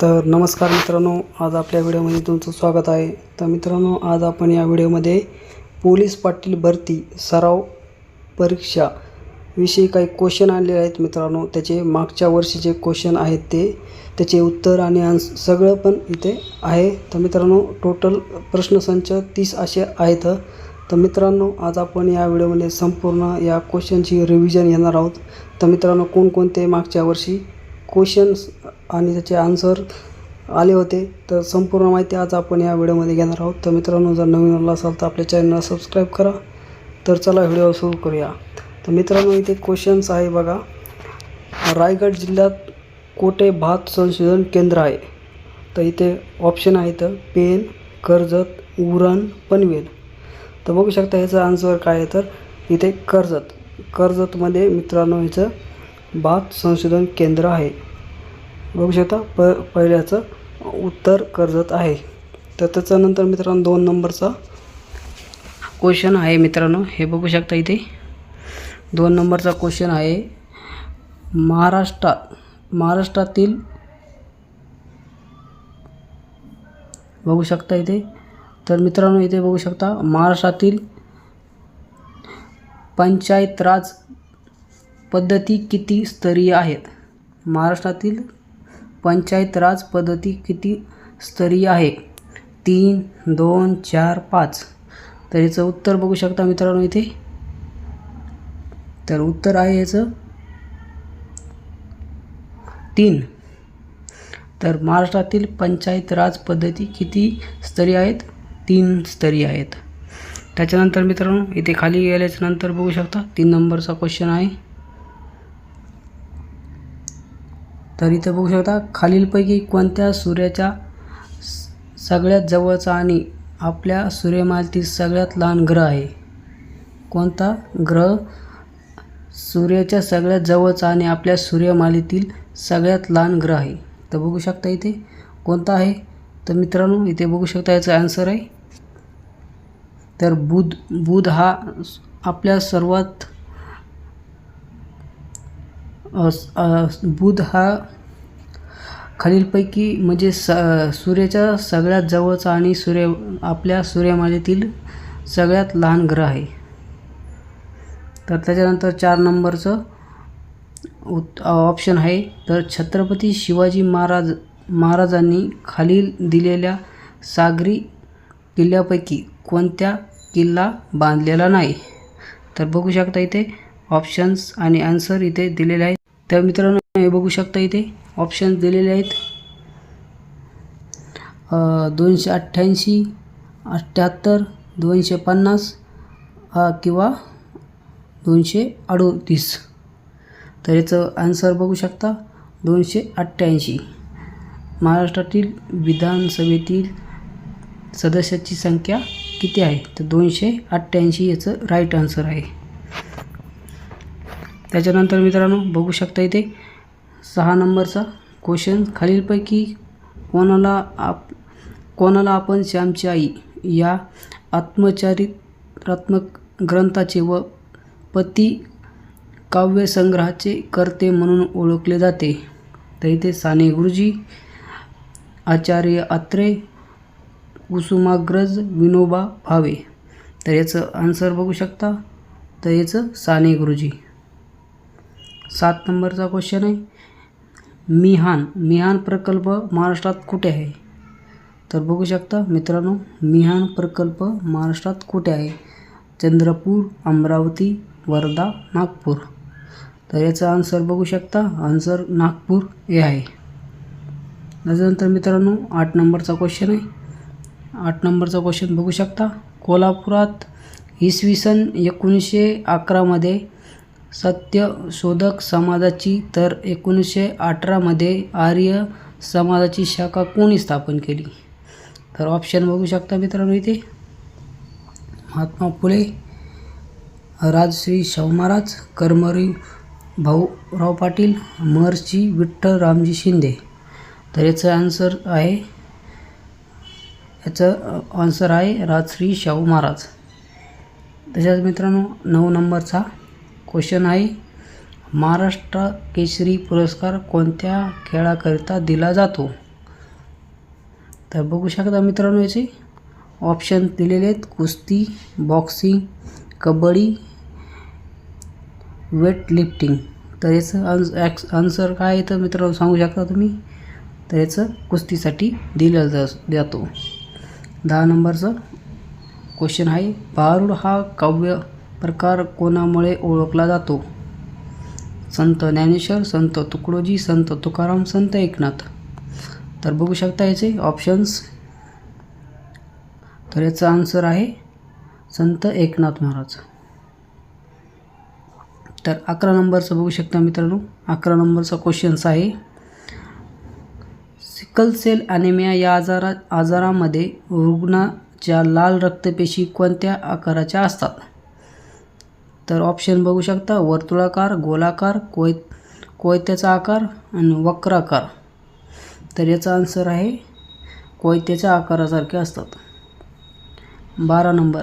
तर नमस्कार मित्रांनो आज आपल्या व्हिडिओमध्ये तुमचं स्वागत आहे. तर मित्रांनो आज आपण या व्हिडिओमध्ये पोलीस पाटील भरती सराव परीक्षा विषयी काही क्वेश्चन आणलेले आहेत मित्रांनो. त्याचे मागच्या वर्षीचे क्वेश्चन आहेत ते त्याचे उत्तर आणि आन्स सगळं पण इथे आहे. तर मित्रांनो टोटल प्रश्नसंच तीस असे आहेत. तर मित्रांनो आज आपण या व्हिडिओमध्ये संपूर्ण या क्वेश्चनची रिव्हिजन घेणार आहोत. तर मित्रांनो कोणकोणते मागच्या वर्षी क्वेश्चन्स आणि त्याचे आन्सर आले होते. तर संपूर्ण माहिती आज आपण या व्हिडिओमध्ये घेणार आहोत. तर मित्रांनो जर नवीन आला असाल तर आपल्या चॅनलला सबस्क्राईब करा. तर चला व्हिडिओ सुरू करूया. तर मित्रांनो इथे क्वेश्चन्स आहे बघा. रायगड जिल्ह्यात कोठे भात संशोधन केंद्र आहे? तर इथे ऑप्शन आहेत पेन कर्जत उरण पनवेल. तर बघू शकता ह्याचं आन्सर काय आहे तर इथे कर्जत. कर्जतमध्ये मित्रांनो ह्याचं भात संशोधन केंद्र आहे. बघू शकता प पहिल्याचं उत्तर कर्जत आहे. तर त्याच्यानंतर मित्रांनो दोन नंबरचा क्वेश्चन आहे मित्रांनो. हे बघू शकता इथे. दोन नंबरचा क्वेश्चन आहे महाराष्ट्रात महाराष्ट्रातील बघू शकता इथे. तर मित्रांनो इथे बघू शकता महाराष्ट्रातील पंचायत राज पद्धती किती स्तरीय आहेत? महाराष्ट्रातील पंचायत राज पद्धती किती स्तरीय आहे? तीन दोन चार पाच. तर याचं उत्तर बघू शकता मित्रांनो इथे. तर उत्तर आहे याचं. तीन. तर महाराष्ट्रातील पंचायत राज पद्धती किती स्तरीय आहेत? तीन स्तरीय आहेत. त्याच्यानंतर मित्रांनो इथे खाली गेल्याच्यानंतर बघू शकता तीन नंबरचा क्वेश्चन आहे. तर इथं बघू शकता खालीलपैकी कोणत्या सूर्याच्या सगळ्यात जवळचा आणि आपल्या सूर्यमालेतील सगळ्यात लहान ग्रह आहे? कोणता ग्रह सूर्याच्या सगळ्यात जवळचा आणि आपल्या सूर्यमालेतील सगळ्यात लहान ग्रह आहे? तर बघू शकता इथे कोणता आहे? तर मित्रांनो इथे बघू शकता याचा आन्सर आहे. तर बुध बुध हा आपल्या सर्वात बुध हा खालीलपैकी म्हणजे स सूर्याच्या सगळ्यात जवळचा आणि सूर्य आपल्या सूर्यमालेतील सगळ्यात लहान ग्रह आहे. तर त्याच्यानंतर चार नंबरचं उत् ऑप्शन आहे. तर छत्रपती शिवाजी महाराज महाराजांनी खालील दिलेल्या सागरी किल्ल्यापैकी कोणत्या किल्ला बांधलेला नाही? तर बघू शकता इथे ऑप्शन्स आणि आन्सर इथे दिलेले आहेत. तर मित्रांनो हे बघू शकता इथे ऑप्शन्स दिलेले आहेत. दोनशे अठ्ठ्याऐंशी अठ्ठ्याहत्तर दोनशे पन्नास किंवा दोनशे अडोतीस. तर याचं आन्सर बघू शकता दोनशे अठ्ठ्याऐंशी. महाराष्ट्रातील विधानसभेतील सदस्याची संख्या किती आहे? तर दोनशे अठ्ठ्याऐंशी याचं राईट आन्सर आहे. त्याच्यानंतर मित्रांनो बघू शकता इथे सहा नंबरचा क्वेश्चन खालीलपैकी कोणाला आप कोणाला आपण श्यामची आई या आत्मचरित्रात्मक ग्रंथाचे व पती काव्यसंग्रहाचे कर्ते म्हणून ओळखले जाते. तर इथे साने गुरुजी आचार्य आत्रे कुसुमाग्रज विनोबा भावे. तर याचं आन्सर बघू शकता. तर याचं साने गुरुजी. सात नंबरचा क्वेश्चन आहे. मिहान मिहान प्रकल्प महाराष्ट्रात कुठे आहे? तर बघू शकता मित्रांनो मिहान प्रकल्प महाराष्ट्रात कुठे आहे? चंद्रपूर अमरावती वर्धा नागपूर. तर याचा आन्सर बघू शकता. आन्सर नागपूर हे आहे. त्याच्यानंतर मित्रांनो आठ नंबरचा क्वेश्चन आहे. आठ नंबरचा क्वेश्चन बघू शकता. कोल्हापुरात इसवी सन एकोणीसशे अकरामध्ये सत्यशोधक समाजाची तर एकोणीसशे अठरामध्ये आर्य समाजाची शाखा कोणी स्थापन केली? तर ऑप्शन बघू शकता मित्रांनो इथे. महात्मा फुले राजश्री शाहू महाराज कर्मरी भाऊराव पाटील महर्षी विठ्ठल रामजी शिंदे. तर याचं आन्सर आहे. याचं आन्सर आहे राजश्री शाहू महाराज. तसेच मित्रांनो नऊ नंबरचा. क्वेश्चन आहे महाराष्ट्र केसरी पुरस्कार कोणत्या खेळाकरिता दिला जातो? तर बघू शकता मित्रांनो याचे. ऑप्शन दिलेले आहेत कुस्ती बॉक्सिंग कबड्डी वेट लिफ्टिंग तर याचं आन्स ॲक्स आन्सर काय आहे तर मित्रांनो सांगू शकता तुम्ही? तर याचं कुस्तीसाठी दिलं जा जातो. दहा नंबरचं क्वेश्चन आहे भारूड हा काव्य प्रकार कोणामुळे ओळखला जातो? संत ज्ञानेश्वर संत तुकडोजी संत तुकाराम संत एकनाथ. तर बघू शकता याचे ऑप्शन्स तर याचा आन्सर आहे संत एकनाथ महाराज. तर अकरा नंबरचं बघू शकता मित्रांनो. अकरा नंबरचा क्वेश्चन्स आहे. सिकल सेल ॲनिमिया या आजारा आजारामध्ये रुग्णाच्या लाल रक्तपेशी कोणत्या आकाराच्या असतात? तर ऑप्शन बघू शकता. वर्तुळाकार गोलाकार कोय कोयत्याचा आकार आणि वक्राकार. तर याचा आन्सर आहे कोयत्याच्या आकारासारखे असतात. बारा नंबर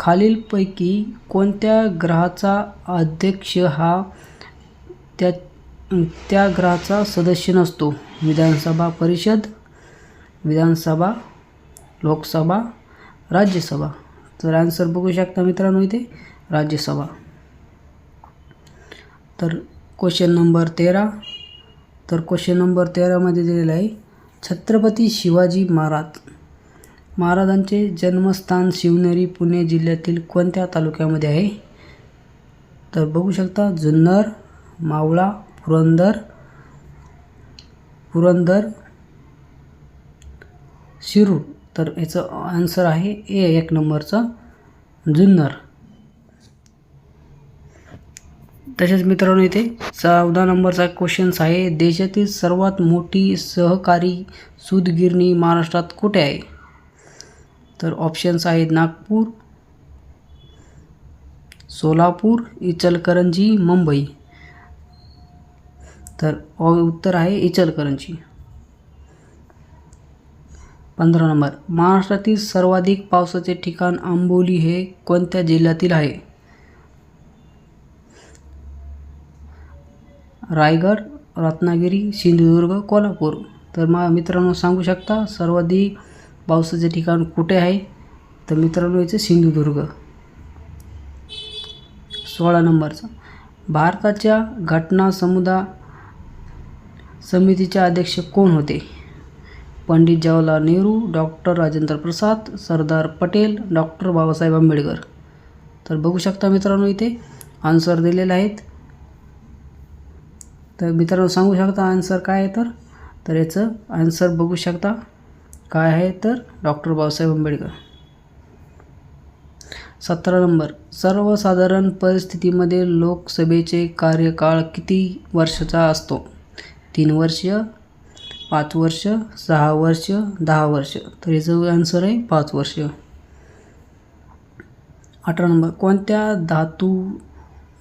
खालीलपैकी कोणत्या ग्रहाचा अध्यक्ष हा त्या त्या ग्रहाचा सदस्य नसतो? विधानसभा परिषद विधानसभा लोकसभा राज्यसभा. तर आन्सर बघू शकता मित्रांनो इथे. राज्यसभा. तर क्वेश्चन नंबर तेरा. तर क्वेश्चन नंबर तेरामध्ये दिलेलं आहे छत्रपती शिवाजी महाराज. महाराजांचे जन्मस्थान शिवनेरी पुणे जिल्ह्यातील कोणत्या तालुक्यामध्ये आहे? तर बघू शकता जुन्नर मावळा पुरंदर पुरंदर शिरूर. तर याचं आन्सर आहे ए एक नंबरचं जुन्नर. तसेच मित्रांनो इथे चौदा नंबरचा क्वेश्चन्स आहे. देशातील सर्वात मोठी सहकारी सूतगिरणी महाराष्ट्रात कुठे आहे? तर ऑप्शन्स आहेत नागपूर सोलापूर इचलकरंजी मुंबई. तर उत्तर आहे इचलकरंजी. पंधरा नंबर. महाराष्ट्रातील सर्वाधिक पावसाचे ठिकाण आंबोली हे कोणत्या जिल्ह्यातील आहे? रायगड रत्नागिरी सिंधुदुर्ग कोल्हापूर. तर मा मित्रांनो सांगू शकता सर्वाधिक पावसाचे ठिकाण कुठे आहे? तर मित्रांनो याचं सिंधुदुर्ग. सोळा नंबरचा. भारताच्या घटना समुदाय समितीचे अध्यक्ष कोण होते? Pandit Jawaharlal Nehru doctor Rajendra Prasad Sardar Patel doctor Babasaheb Ambedkar. तर बघू शकता मित्रांनो इथे आन्सर दिलेले आहेत. तर मित्रांनो सांगू शकता आन्सर काय आहे तर? तर याचं आन्सर बघू शकता. काय आहे तर? डॉक्टर बाबासाहेब आंबेडकर. सतरा नंबर. सर्वसाधारण परिस्थितीमध्ये लोकसभेचे कार्यकाळ किती वर्षाचा असतो? तीन वर्ष पाच वर्ष सहा वर्ष दहा वर्ष. तर याचं आन्सर आहे पाच वर्ष. अठरा नंबर. कोणत्या धातू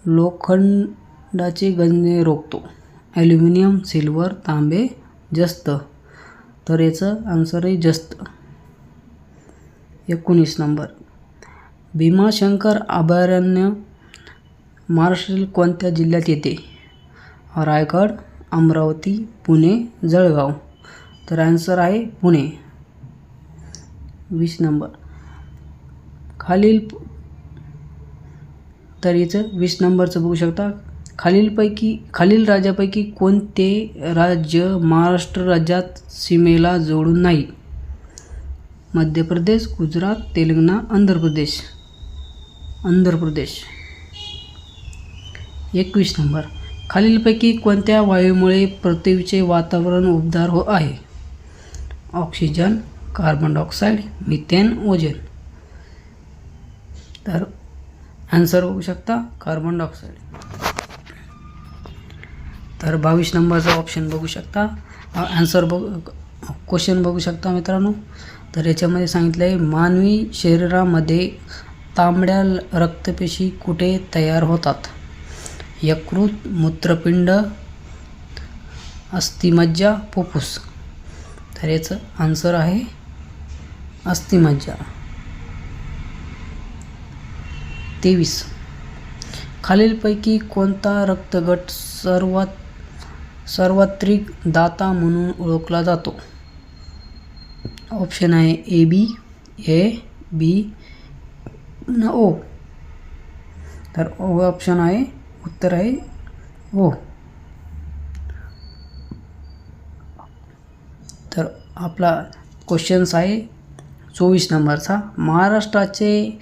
लोखंडाचे गंजणे रोखतो? ॲल्युमिनियम सिल्वर तांबे जस्त. तर याचं आन्सर आहे जस्त. एकोणीस नंबर. भीमाशंकर अभयारण्य महाराष्ट्रातील कोणत्या जिल्ह्यात येते? रायगड अमरावती पुणे जळगाव. तर आन्सर आहे पुणे. वीस नंबर. खालील तर याचं वीस नंबरचं बघू शकता. खालीलपैकी खालील राज्यापैकी कोणते राज्य महाराष्ट्र राज्यात सीमेला जोडून नाही? मध्य प्रदेश गुजरात तेलंगणा आंध्र प्रदेश. आंध्र प्रदेश. एकवीस नंबर. खालीलपैकी कोणत्या वायूमुळे पृथ्वीचे वातावरण उबदार हो आहे? Oxygen carbon dioxide methane ozone. तर आन्सर बघू शकता कार्बन डायऑक्साईड तर बावीस नंबरचा ऑप्शन बघू शकता. आन्सर बघ क्वेश्चन बघू शकता मित्रांनो. तर याच्यामध्ये सांगितलं आहे मानवी शरीरामध्ये तांबड्या रक्तपेशी कुठे तयार होतात? यकृत मूत्रपिंड अस्थिमज्जा फुफ्फुस. तर याचं आन्सर आहे अस्थिमज्जा. तेवीस. खालीलपैकी कोणता रक्तगट सर्वात सार्वत्रिक दाता म्हणून ओळखला जातो. ऑप्शन आहे ए बी ए बी न ओ. तर ओ ऑप्शन आहे उत्तर आहे ओ. तर आपला क्वेश्चन्स आहे चोवीस नंबरचा. महाराष्ट्राचे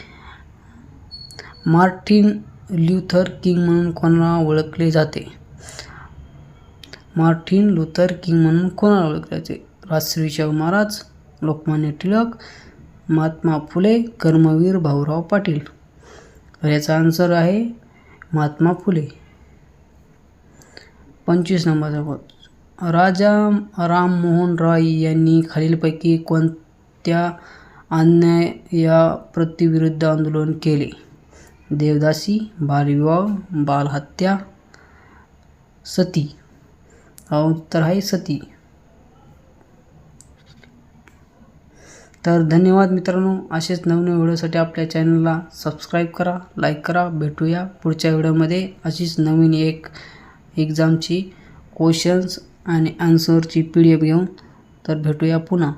मार्टिन ल्युथर किंग म्हणून कोणाला ओळखले जाते? मार्टिन लुथर किंग म्हणून कोणाला ओळखले जायचे राजश्री शाहू महाराज लोकमान्य टिळक महात्मा फुले कर्मवीर भाऊराव पाटील. तर याचा आन्सर आहे महात्मा फुले. पंचवीस नंबरचा राजा राममोहन रॉय यांनी खालीलपैकी कोणत्या अन्याय या प्रतिविरुद्ध आंदोलन केले? देवदासी बालविवाह बालहत्या सती. उत्तर आहे सती. तर धन्यवाद मित्रांनो असेच नवनवीन व्हिडिओसाठी आपल्या चॅनलला सबस्क्राईब करा लाईक करा भेटूया पुढच्या व्हिडिओमध्ये. अशीच नवीन एक एक्झामची क्वेश्चन्स आणि आन्सरची पी डी एफ घेऊन तर भेटूया पुन्हा.